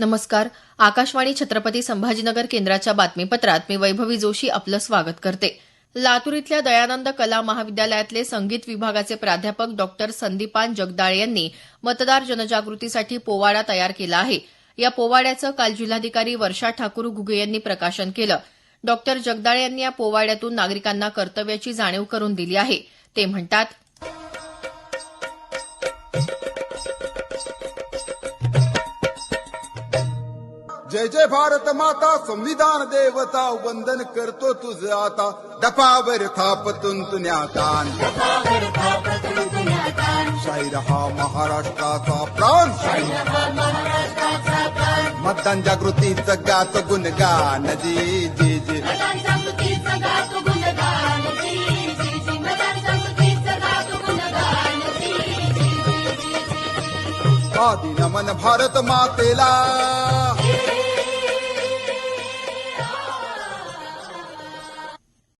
नमस्कार. आकाशवाणी छत्रपती संभाजीनगर केंद्राच्या बातमीपत्रात मी वैभवी जोशी आपलं स्वागत करते. लातूर इथल्या दयानंद कला महाविद्यालयातले संगीत विभागाचे प्राध्यापक डॉक्टर संदीपान जगदाळे यांनी मतदार जनजागृतीसाठी पोवाडा तयार केला आहे. या पोवाड्याचं काल जिल्हाधिकारी वर्षा ठाकूर घुगे यांनी प्रकाशन केलं. डॉक्टर जगदाळे यांनी या पोवाड्यातून नागरिकांना कर्तव्याची जाणीव करून दिली आहे. ते म्हणतात जय जय भारत माता संविधान देवता वंदन करतो तुझ आता. डपावर थापतून तुन्यातान शाहीर हा महाराष्ट्राचा प्राण. मतदान जागृतीचं गात गुणगान. जी जी जी. आदि नमन भारत मातेला.